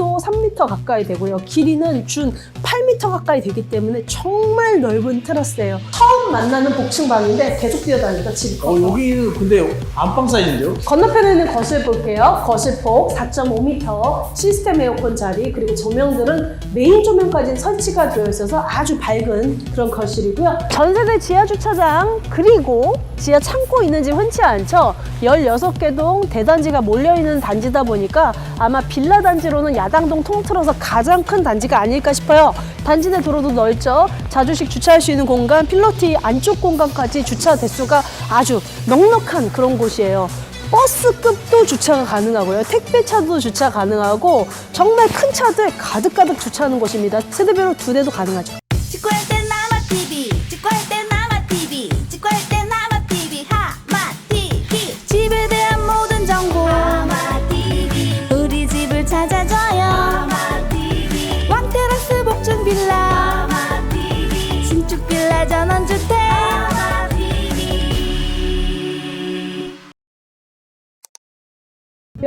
폭도 3m 가까이 되고요. 길이는 준 8m 가까이 되기 때문에 정말 넓은 테라스예요. 처음 만나는 복층방인데 계속 뛰어다니다 집이 어, 여기는 근데 안방 사이즈인데요? 건너편에는 거실 볼게요. 거실 폭 4.5m, 시스템 에어컨 자리, 그리고 조명들은 메인 조명까지 설치가 되어 있어서 아주 밝은 그런 거실이고요. 전세대 지하 주차장, 그리고 지하 창고 있는 집 흔치 않죠? 16개 동 대단지가 몰려있는 단지다 보니까 아마 빌라 단지로는 야 당동 통틀어서 가장 큰 단지가 아닐까 싶어요. 단지 내 도로도 넓죠? 자주식 주차할 수 있는 공간, 필로티 안쪽 공간까지 주차 대수가 아주 넉넉한 그런 곳이에요. 버스급도 주차가 가능하고요. 택배차도 주차 가능하고 정말 큰 차들 가득가득 주차하는 곳입니다. 세대별로 두 대도 가능하죠. 직구할 땐 나마 TV 직구할 땐 나마 TV 직구할 땐 나마 TV 하마 TV 집에 대한 모든 정보 하마 TV 우리 집을 찾아줘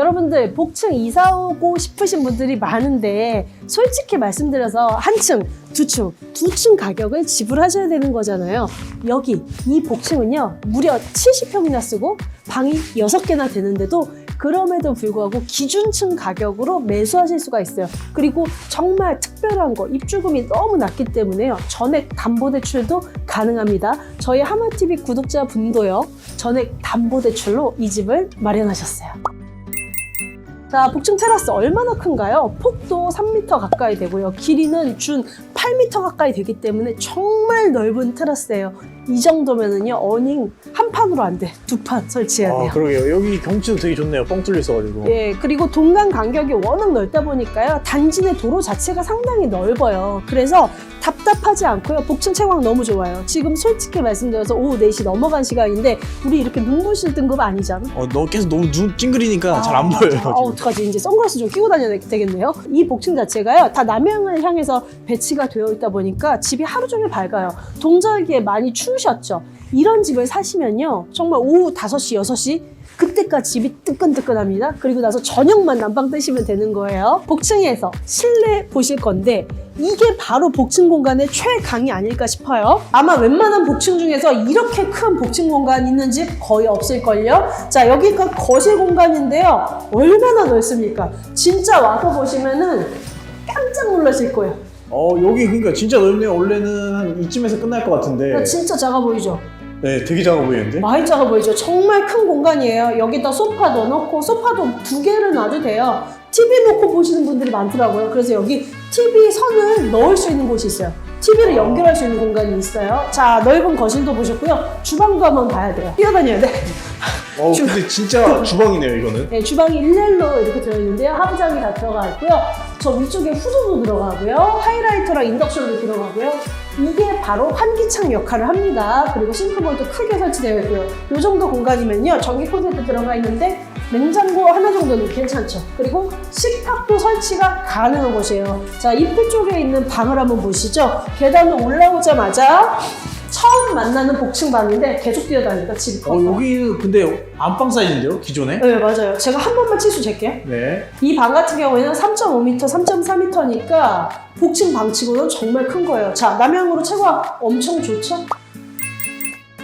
여러분들 복층 이사 오고 싶으신 분들이 많은데 솔직히 말씀드려서 한 층, 두 층, 두 층 가격을 지불하셔야 되는 거잖아요. 여기 이 복층은요 무려 70평이나 쓰고 방이 6개나 되는데도 그럼에도 불구하고 기준층 가격으로 매수하실 수가 있어요. 그리고 정말 특별한 거 입주금이 너무 낮기 때문에요. 전액 담보 대출도 가능합니다. 저희 하마TV 구독자 분도요. 전액 담보 대출로 이 집을 마련하셨어요. 자, 복층 테라스 얼마나 큰가요? 폭도 3m 가까이 되고요. 길이는 준 8m 가까이 되기 때문에 정말 넓은 테라스예요. 이 정도면은요, 어닝 한 판으로 안 돼. 두 판 설치해야 돼요. 아, 그러게요. 여기 경치도 되게 좋네요. 뻥 뚫려 있어가지고. 예, 그리고 동간 간격이 워낙 넓다 보니까요. 단지 내 도로 자체가 상당히 넓어요. 그래서 답답하지 않고요. 복층 채광 너무 좋아요. 지금 솔직히 말씀드려서 오후 4시 넘어간 시간인데 우리 이렇게 눈부실 등급 아니잖아. 어, 너 계속 너무 눈 찡그리니까 잘 안 보여요. 아, 지금. 어떡하지? 이제 선글라스 좀 끼고 다녀야 되겠네요. 이 복층 자체가요, 다 남양을 향해서 배치가 되어 있다 보니까 집이 하루 종일 밝아요. 동절기에 많이 추우셨죠? 이런 집을 사시면요, 정말 오후 5시, 6시, 그때까지 집이 뜨끈뜨끈합니다. 그리고 나서 저녁만 난방 뜨시면 되는 거예요. 복층에서 실내 보실 건데, 이게 바로 복층 공간의 최강이 아닐까 싶어요. 아마 웬만한 복층 중에서 이렇게 큰 복층 공간 있는 집 거의 없을걸요? 자, 여기가 거실 공간인데요. 얼마나 넓습니까? 진짜 와서 보시면은 깜짝 놀라실 거예요. 어, 여기 그러니까 진짜 넓네요. 원래는 한 이쯤에서 끝날 것 같은데. 진짜 작아 보이죠? 네, 되게 작아 보이는데. 많이 작아 보이죠? 정말 큰 공간이에요. 여기다 소파 넣어놓고 소파도 두 개를 놔도 돼요. TV 놓고 보시는 분들이 많더라고요. 그래서 여기 TV 선을 넣을 수 있는 곳이 있어요. TV를 연결할 수 있는 공간이 있어요. 자, 넓은 거실도 보셨고요. 주방도 한번 봐야 돼요. 뛰어다녀야 돼. 어, 근데 진짜 주방이네요, 이거는. 네, 주방이 일렬로 이렇게 되어 있는데요. 하부장이 다 들어가 있고요. 저 위쪽에 후드도 들어가고요. 하이라이터랑 인덕션도 들어가고요. 이게 바로 환기창 역할을 합니다. 그리고 싱크볼도 크게 설치되어 있고요. 이 정도 공간이면요. 전기 코드도 들어가 있는데 냉장고 하나 정도는 괜찮죠. 그리고 식탁도 설치가 가능한 곳이에요. 자, 입구 쪽에 있는 방을 한번 보시죠. 계단을 올라오자마자 처음 만나는 복층방인데 계속 뛰어다니다 집이 커서. 어, 여기는 근데 안방 사이즈인데요, 기존에? 네, 맞아요. 제가 한 번만 치수 잴게요. 네. 이 방 같은 경우에는 3.5m, 3.4m니까 복층 방치고는 정말 큰 거예요. 자, 남향으로 채광 엄청 좋죠?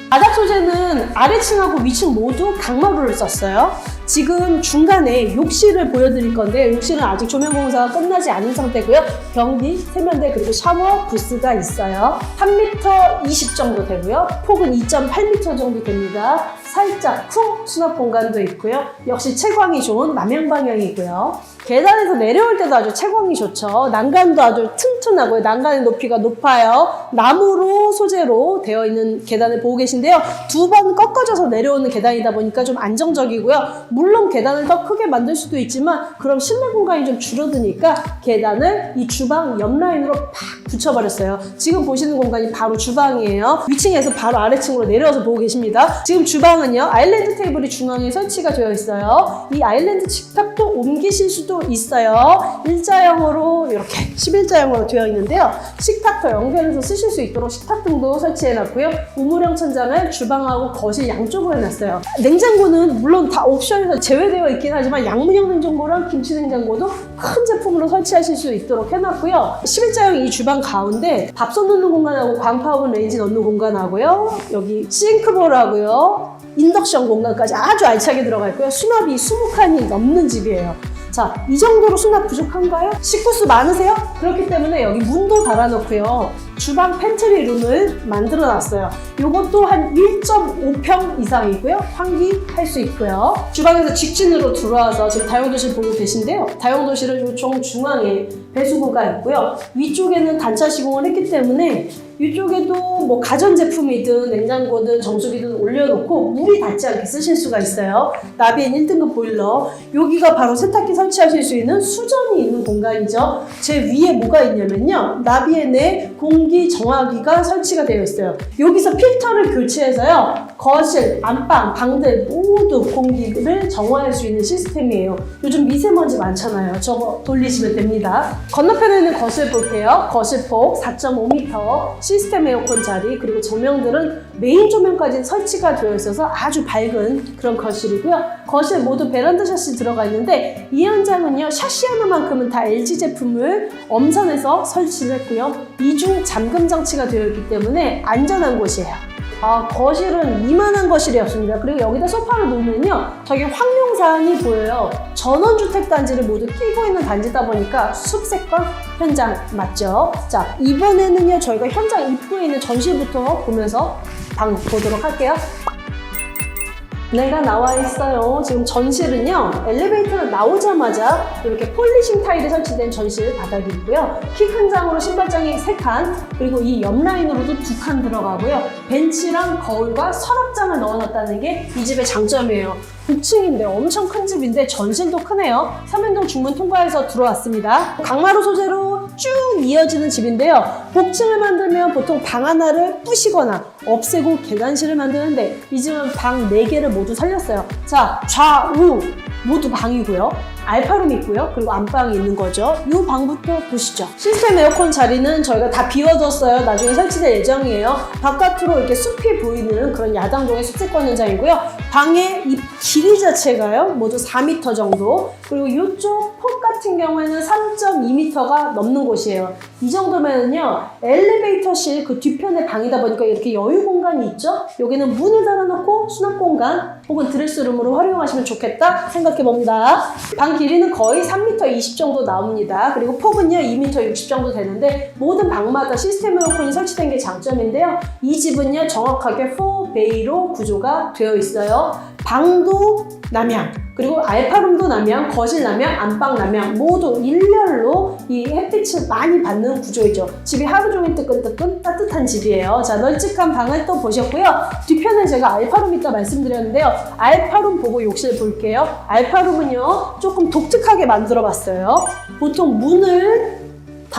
바닥 소재는 아래층하고 위층 모두 강마루를 썼어요. 지금 중간에 욕실을 보여드릴 건데 욕실은 아직 조명 공사가 끝나지 않은 상태고요. 변기, 세면대 그리고 샤워 부스가 있어요. 3m 20 정도 되고요. 폭은 2.8m 정도 됩니다. 살짝 쿵 수납 공간도 있고요. 역시 채광이 좋은 남향 방향이고요. 계단에서 내려올 때도 아주 채광이 좋죠. 난간도 아주 튼튼하고요. 난간의 높이가 높아요. 나무로 소재로 되어 있는 계단을 보고 계신데요. 두 번 꺾어져서 내려오는 계단이다 보니까 좀 안정적이고요. 물론 계단을 더 크게 만들 수도 있지만 그럼 실내 공간이 좀 줄어드니까 계단을 이 주방 옆 라인으로 팍 붙여버렸어요. 지금 보시는 공간이 바로 주방이에요. 위층에서 바로 아래층으로 내려와서 보고 계십니다. 지금 주방 이 주방은요 아일랜드 테이블이 중앙에 설치가 되어 있어요. 이 아일랜드 식탁도 옮기실 수도 있어요. 일자형으로 이렇게 11자형으로 되어 있는데요. 식탁도 연결해서 쓰실 수 있도록 식탁등도 설치해 놨고요. 우물형 천장을 주방하고 거실 양쪽으로 해놨어요. 냉장고는 물론 다 옵션에서 제외되어 있긴 하지만 양문형 냉장고랑 김치 냉장고도 큰 제품으로 설치하실 수 있도록 해놨고요. 11자형 이 주방 가운데 밥솥 넣는 공간하고 광파오븐 레인지 넣는 공간하고요. 여기 싱크볼 하고요. 인덕션 공간까지 아주 알차게 들어가 있고요. 수납이 20칸이 넘는 집이에요. 자, 이 정도로 수납 부족한가요? 식구수 많으세요? 그렇기 때문에 여기 문도 달아놓고요. 주방 팬트리 룸을 만들어 놨어요. 요것도 한 1.5평 이상이고요. 환기 할 수 있고요. 주방에서 직진으로 들어와서 지금 다용도실 보고 계신데요. 다용도실은 요청 중앙에 배수구가 있고요. 위쪽에는 단차 시공을 했기 때문에 이쪽에도 뭐 가전제품이든 냉장고든 정수기든 올려놓고 물이 닿지 않게 쓰실 수가 있어요. 나비엔 1등급 보일러. 여기가 바로 세탁기 설치하실 수 있는 수전이 있는 공간이죠. 제 위에 뭐가 있냐면요. 나비엔에 공기 정화기가 설치가 되어 있어요. 여기서 필터를 교체해서요. 거실, 안방, 방들 모두 공기를 정화할 수 있는 시스템이에요. 요즘 미세먼지 많잖아요. 저거 돌리시면 됩니다. 건너편에는 거실 볼게요. 거실 폭 4.5m, 시스템 에어컨 자리, 그리고 조명들은 메인 조명까지 설치가 되어 있어서 아주 밝은 그런 거실이고요. 거실 모두 베란다 샷이 들어가 있는데 이 현장은요, 샷시 하나만큼은 다 LG 제품을 엄선해서 설치를 했고요. 이중 잠금 장치가 되어 있기 때문에 안전한 곳이에요. 아, 거실은 이만한 거실이었습니다. 그리고 여기다 소파를 놓으면요. 저기 황룡산이 보여요. 전원주택 단지를 모두 끼고 있는 단지다 보니까 숲세권 현장 맞죠? 자, 이번에는요. 저희가 현장 입구에 있는 전시부터 보면서 방 보도록 할게요. 내가 나와 있어요. 지금 전실은요, 엘리베이터를 나오자마자 이렇게 폴리싱 타일이 설치된 전실 바닥이고요. 키 큰 장으로 신발장이 3칸, 그리고 이 옆 라인으로도 2칸 들어가고요. 벤치랑 거울과 서랍장을 넣어놨다는 게 이 집의 장점이에요. 6층인데 엄청 큰 집인데 전실도 크네요. 삼연동 중문 통과해서 들어왔습니다. 강마루 소재로 쭉 이어지는 집인데요. 복층을 만들면 보통 방 하나를 부시거나 없애고 계단실을 만드는데 이 집은 방 4개를 모두 살렸어요. 자, 좌우 모두 방이고요. 알파룸이 있고요. 그리고 안방이 있는 거죠. 이 방부터 보시죠. 시스템 에어컨 자리는 저희가 다 비워뒀어요. 나중에 설치될 예정이에요. 바깥으로 이렇게 숲이 보이는 그런 야당동의 숲세권 현장이고요. 방의 이 길이 자체가요. 모두 4m 정도. 그리고 이쪽 폭 같은 경우에는 3.2m가 넘는 곳이에요. 이 정도면은요. 엘리베이터실 그 뒤편에 방이다 보니까 이렇게 여유 공간이 있죠. 여기는 문을 달아놓고 수납 공간 혹은 드레스룸으로 활용하시면 좋겠다 생각해 봅니다. 방 길이는 거의 3m 20 정도 나옵니다. 그리고 폭은요 2m 60 정도 되는데 모든 방마다 시스템 에어컨이 설치된 게 장점인데요. 이 집은요 정확하게 4베이로 구조가 되어 있어요. 방도 남향, 그리고 알파룸도 남향, 거실 남향, 안방 남향 모두 일렬로 이 햇빛을 많이 받는 구조이죠. 집이 하루 종일 뜨끈뜨끈 따뜻한 집이에요. 자, 널찍한 방을 또 보셨고요. 뒤편에 제가 알파룸 있다 말씀드렸는데요. 알파룸 보고 욕실 볼게요. 알파룸은요, 조금 독특하게 만들어 봤어요. 보통 문을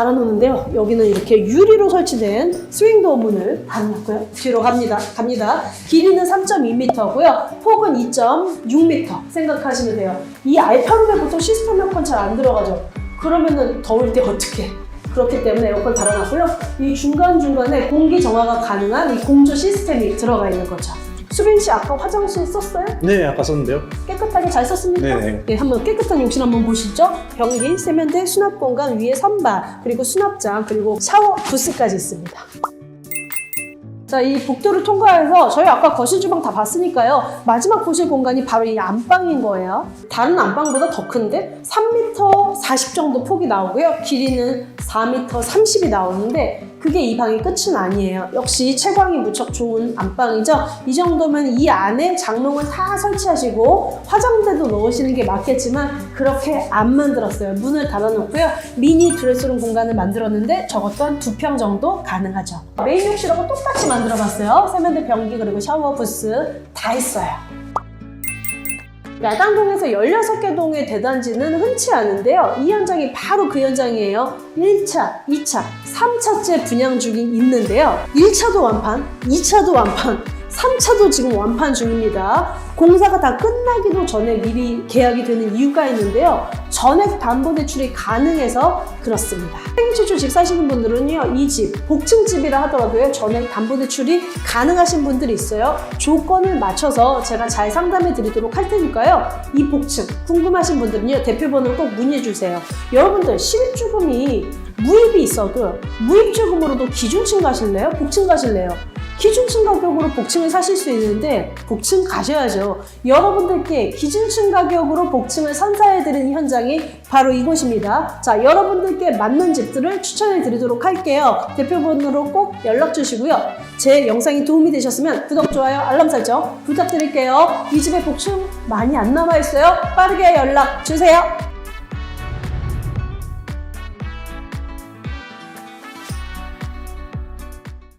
달아놓는데요. 여기는 이렇게 유리로 설치된 스윙도어 문을 달아놨고요. 뒤로 갑니다. 갑니다. 길이는 3.2m고요. 폭은 2.6m 생각하시면 돼요. 이 알파룸에 보통 시스템 에어컨 잘 안 들어가죠. 그러면은 더울 때 어떻게? 그렇기 때문에 에어컨 달아놨고요. 이 중간중간에 공기 정화가 가능한 이 공조 시스템이 들어가 있는 거죠. 수빈 씨 아까 화장실 썼어요? 네, 아까 썼는데요. 깨끗하게 잘 썼습니까? 네네. 네, 한번 깨끗한 욕실 한번 보시죠. 변기, 세면대, 수납 공간 위에 선반, 그리고 수납장, 그리고 샤워 부스까지 있습니다. 자, 이 복도를 통과해서 저희 아까 거실 주방 다 봤으니까요. 마지막 보실 공간이 바로 이 안방인 거예요. 다른 안방보다 더 큰데 3m 40 정도 폭이 나오고요. 길이는 4m 30이 나오는데 그게 이 방의 끝은 아니에요. 역시 채광이 무척 좋은 안방이죠. 이 정도면 이 안에 장롱을 다 설치하시고 화장대도 넣으시는 게 맞겠지만 그렇게 안 만들었어요. 문을 닫아놓고요. 미니 드레스룸 공간을 만들었는데 저것 또한 두 평 정도 가능하죠. 메인 욕실하고 똑같이 만 들어봤어요. 세면대 변기 그리고 샤워 부스 다 있어요. 야당동에서 16개 동의 대단지는 흔치 않은데요. 이 현장이 바로 그 현장이에요. 1차, 2차, 3차째 분양 중이 있는데요. 1차도 완판, 2차도 완판, 3차도 지금 완판 중입니다. 공사가 다 끝나기도 전에 미리 계약이 되는 이유가 있는데요. 전액 담보 대출이 가능해서 그렇습니다. 행주주집 사시는 분들은요, 이 집, 복층집이라 하더라도요, 전액 담보대출이 가능하신 분들이 있어요. 조건을 맞춰서 제가 잘 상담해 드리도록 할 테니까요. 이 복층 궁금하신 분들은요, 대표번호를 꼭 문의해 주세요. 여러분들 실주금이 무입이 있어도 무입주금으로도 기준층 가실래요? 복층 가실래요? 기준층 가격으로 복층을 사실 수 있는데 복층 가셔야죠. 여러분들께 기준층 가격으로 복층을 선사해드리는 현장이 바로 이곳입니다. 자, 여러분들께 맞는 집들을 추천해 드리도록 할게요. 대표번호로 꼭 연락 주시고요. 제 영상이 도움이 되셨으면 구독, 좋아요, 알람 설정 부탁드릴게요. 이 집에 복층 많이 안 남아있어요. 빠르게 연락 주세요.